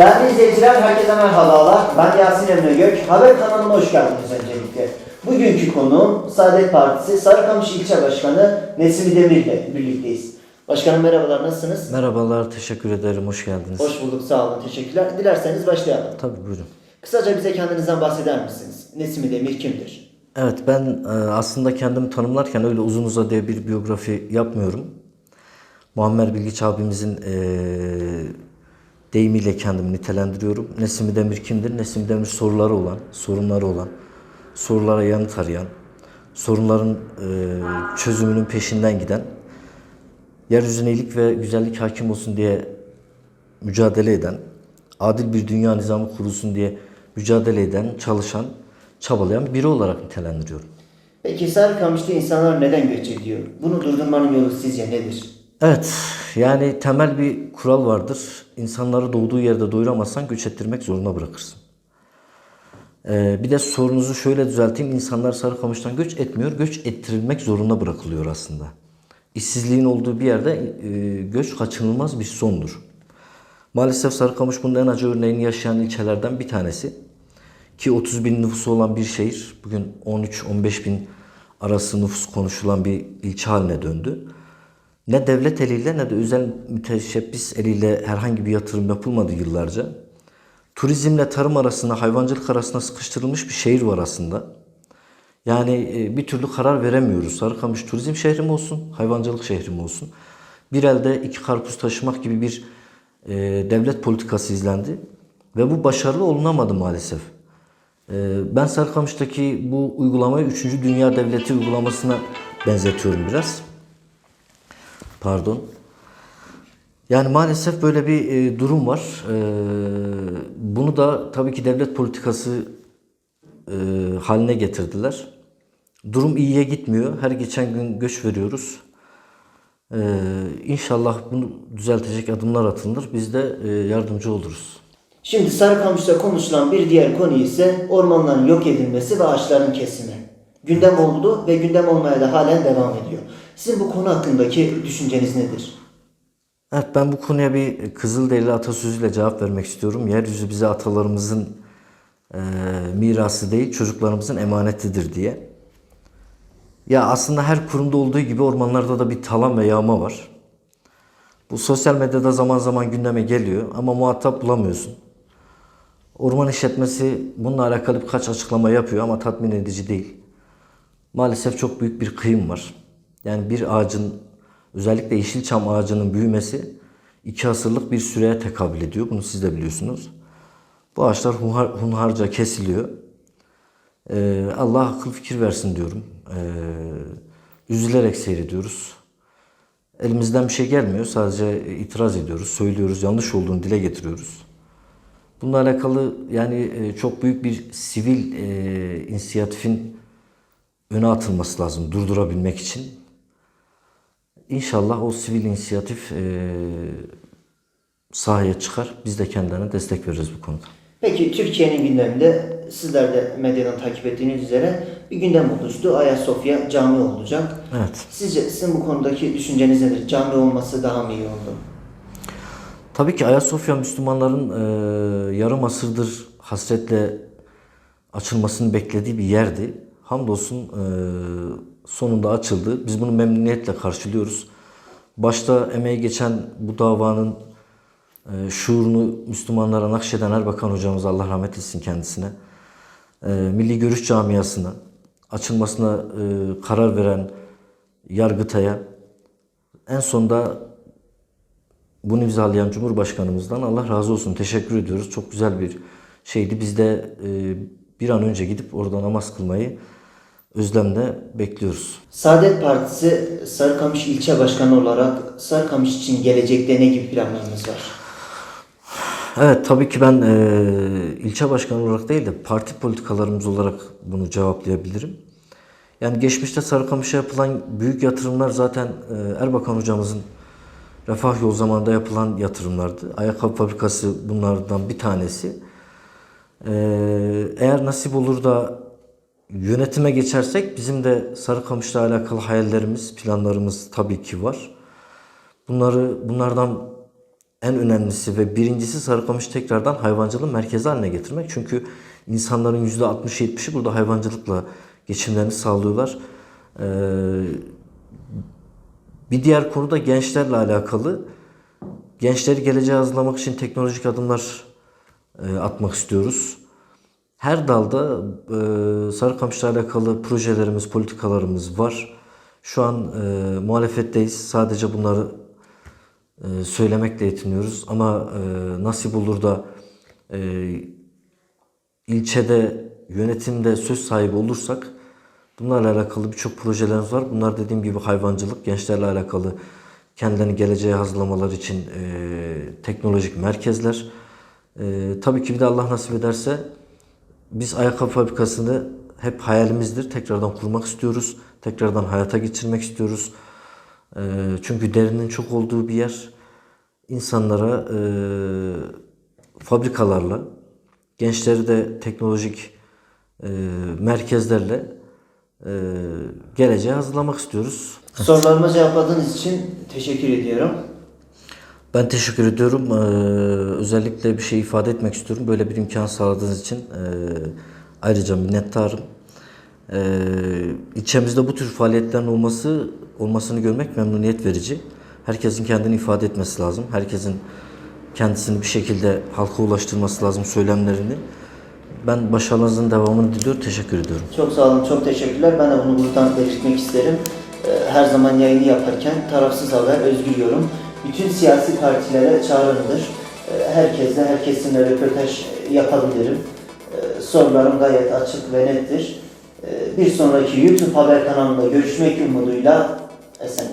Değerli izleyiciler, herkese merhabalar. Ben Yasin Emre Gök. Haber kanalına hoş geldiniz öncelikle. Bugünkü konuğum Saadet Partisi Sarıkamış İlçe Başkanı Nesimi Demir ile birlikteyiz. Başkanım merhabalar, nasılsınız? Merhabalar, teşekkür ederim. Hoş geldiniz. Hoş bulduk, sağ olun, teşekkürler. Dilerseniz başlayalım. Tabii buyurun. Kısaca bize kendinizden bahseder misiniz? Nesimi Demir kimdir? Evet, ben e, aslında kendimi tanımlarken öyle uzun uzadıya bir biyografi yapmıyorum. Muammer Bilgiç abimizin e, deyimiyle kendimi nitelendiriyorum. Nesimi Demir kimdir? Nesimi Demir soruları olan, sorunları olan, sorulara yanıt arayan, sorunların e, çözümünün peşinden giden, yeryüzüne iyilik ve güzellik hakim olsun diye mücadele eden, adil bir dünya nizamı kurulsun diye mücadele eden, çalışan, çabalayan biri olarak nitelendiriyorum. Peki Sarıkamış'ta insanlar neden göç ediyor? Bunu durdurmanın yolu sizce nedir? Evet, yani temel bir kural vardır. İnsanları doğduğu yerde doyuramazsan göç ettirmek zorunda bırakırsın. Ee, bir de sorunuzu şöyle düzelteyim. İnsanlar Sarıkamış'tan göç etmiyor, göç ettirilmek zorunda bırakılıyor aslında. İşsizliğin olduğu bir yerde e, göç kaçınılmaz bir sondur. Maalesef Sarıkamış bunun en acı örneğini yaşayan ilçelerden bir tanesi. Ki 30 bin nüfusu olan bir şehir bugün 13-15 bin arası nüfus konuşulan bir ilçe haline döndü. Ne devlet eliyle ne de özel müteşebbis eliyle herhangi bir yatırım yapılmadı yıllarca. Turizmle tarım arasında, hayvancılık arasında sıkıştırılmış bir şehir var aslında. Yani e, bir türlü karar veremiyoruz. Sarıkamış turizm şehri mi olsun, hayvancılık şehri mi olsun? Bir elde iki karpuz taşımak gibi bir e, devlet politikası izlendi. Ve bu başarılı olunamadı maalesef. E, ben Sarıkamış'taki bu uygulamayı 3. Dünya Devleti uygulamasına benzetiyorum biraz. Pardon. Yani maalesef böyle bir e, durum var. E, bunu da tabii ki devlet politikası e, haline getirdiler. Durum iyiye gitmiyor. Her geçen gün göç veriyoruz. İnşallah bunu düzeltecek adımlar atılır. Biz de yardımcı oluruz. Şimdi Sarıkamış'ta konuşulan bir diğer konu ise ormanların yok edilmesi ve ağaçların kesimi. Gündem oldu ve gündem olmaya da halen devam ediyor. Sizin bu konu hakkındaki düşünceniz nedir? Evet ben bu konuya bir Kızılderili atasözüyle cevap vermek istiyorum. Yeryüzü bize atalarımızın e, mirası değil çocuklarımızın emanetidir diye. Ya aslında her kurumda olduğu gibi ormanlarda da bir talan ve yağma var. Bu sosyal medyada zaman zaman gündeme geliyor ama muhatap bulamıyorsun. Orman işletmesi bununla alakalı birkaç açıklama yapıyor ama tatmin edici değil. Maalesef çok büyük bir kıyım var. Yani bir ağacın özellikle yeşilçam ağacının büyümesi iki asırlık bir süreye tekabül ediyor. Bunu siz de biliyorsunuz. Bu ağaçlar hunhar, hunharca kesiliyor. Ee, Allah akıl fikir versin diyorum. Ee, üzülerek seyrediyoruz. Elimizden bir şey gelmiyor. Sadece itiraz ediyoruz, söylüyoruz, yanlış olduğunu dile getiriyoruz. Bununla alakalı yani e, çok büyük bir sivil e, inisiyatifin öne atılması lazım durdurabilmek için. İnşallah o sivil inisiyatif e, sahaya çıkar. Biz de kendilerine destek veririz bu konuda. Peki Türkiye'nin gündeminde sizler de medyadan takip ettiğiniz üzere bir gündem oluştu. Ayasofya cami olacak. Evet. Sizce sizin bu konudaki düşünceniz nedir? Cami olması daha mı iyi oldu? Tabii ki Ayasofya Müslümanların e, yarım asırdır hasretle açılmasını beklediği bir yerdi. Hamdolsun e, sonunda açıldı. Biz bunu memnuniyetle karşılıyoruz. Başta emeği geçen bu davanın e, şuurunu Müslümanlara nakşeden Erbakan hocamız Allah rahmet etsin kendisine. E, Milli Görüş Camiası'na açılmasına e, karar veren Yargıtay'a en sonunda bunu imzalayan Cumhurbaşkanımızdan Allah razı olsun. Teşekkür ediyoruz. Çok güzel bir şeydi. Biz de e, bir an önce gidip orada namaz kılmayı özlemle bekliyoruz. Saadet Partisi Sarıkamış ilçe başkanı olarak Sarıkamış için gelecekte ne gibi planlarınız var? Evet tabii ki ben e, ilçe başkanı olarak değil de parti politikalarımız olarak bunu cevaplayabilirim. Yani geçmişte Sarıkamış'a yapılan büyük yatırımlar zaten e, Erbakan hocamızın refah yol zamanında yapılan yatırımlardı. Ayakkabı fabrikası bunlardan bir tanesi. E, eğer nasip olur da yönetime geçersek bizim de Sarıkamış'la alakalı hayallerimiz, planlarımız tabii ki var. Bunları bunlardan en önemlisi ve birincisi Sarıkamış'ı tekrardan hayvancılığın merkezi haline getirmek. Çünkü insanların %60-70'i burada hayvancılıkla geçimlerini sağlıyorlar. Ee, bir diğer konu da gençlerle alakalı. Gençleri geleceğe hazırlamak için teknolojik adımlar e, atmak istiyoruz. Her dalda e, Sarıkamış'la alakalı projelerimiz, politikalarımız var. Şu an e, muhalefetteyiz. Sadece bunları e, söylemekle yetiniyoruz. Ama e, nasip olur da e, ilçede, yönetimde söz sahibi olursak bunlarla alakalı birçok projelerimiz var. Bunlar dediğim gibi hayvancılık, gençlerle alakalı kendilerini geleceğe hazırlamalar için e, teknolojik merkezler. E, tabii ki bir de Allah nasip ederse biz ayakkabı fabrikasını hep hayalimizdir. Tekrardan kurmak istiyoruz. Tekrardan hayata geçirmek istiyoruz. E, çünkü derinin çok olduğu bir yer insanlara e, fabrikalarla, gençleri de teknolojik e, merkezlerle e, geleceğe hazırlamak istiyoruz. Sorularıma cevapladığınız için teşekkür ediyorum. Ben teşekkür ediyorum. Ee, özellikle bir şey ifade etmek istiyorum. Böyle bir imkan sağladığınız için e, ayrıca minnettarım. Ee, ilçemizde bu tür faaliyetlerin olması olmasını görmek memnuniyet verici. Herkesin kendini ifade etmesi lazım. Herkesin kendisini bir şekilde halka ulaştırması lazım söylemlerini. Ben başarılarınızın devamını diliyorum. Teşekkür ediyorum. Çok sağ olun, çok teşekkürler. Ben de bunu buradan belirtmek isterim. Ee, Her zaman yayını yaparken tarafsız haber, özgür yorum. Bütün siyasi partilere çağrımdır. Ee, Herkesle, her kesimle röportaj yapalım derim. Ee, Sorularım gayet açık ve nettir. Ee, Bir sonraki YouTube haber kanalında görüşmek umuduyla esen